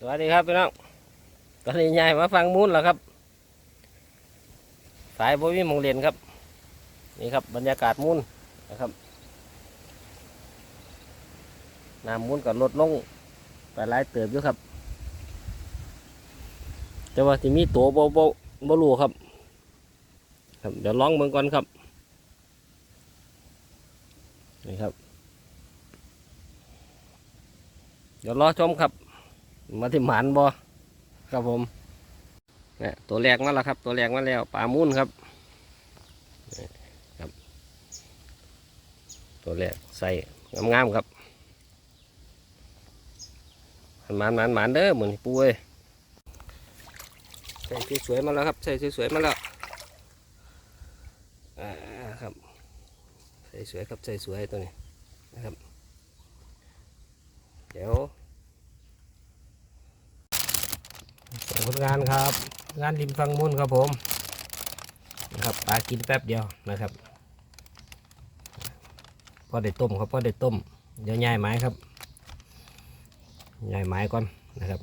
สวัสดีครับพี่น้องตอนนี้ยายมาฟังมูลแล้วครับ สายบ่มีหมงเรียนครับ นี่ครับบรรยากาศมูลนะครับน้ำมูลก็ลดลงไปหลายเติบอยู่ครับ แต่ว่าที่มีตัวบ่บ่บ่รู้ครับ ครับ เดี๋ยวลองเบิ่งก่อนครับนี่ครับ เดี๋ยวรอชมครับ มาที่หมันบ่ครับผมเนี่ยตัวแรกมาแล้วครับ ตัวแรกมาแล้วปลามุนครับนี่ครับ ตัวแรกใส่งามๆครับหมันหมันหมันเด้อเหมือนปูเอ้ยใส่สวยๆมาแล้วครับใส่สวยๆมาแล้วอ่าครับใส่สวยครับใส่สวยตัวนี้นะครับเดี๋ยว ผลงานครับ งานริมฟังมุนครับผมนะครับปลากินแป๊บเดียวนะครับพอได้ต้มครับพอได้ต้มเดี๋ยวย่ายไม้ครับย่ายไม้ก่อนนะครับ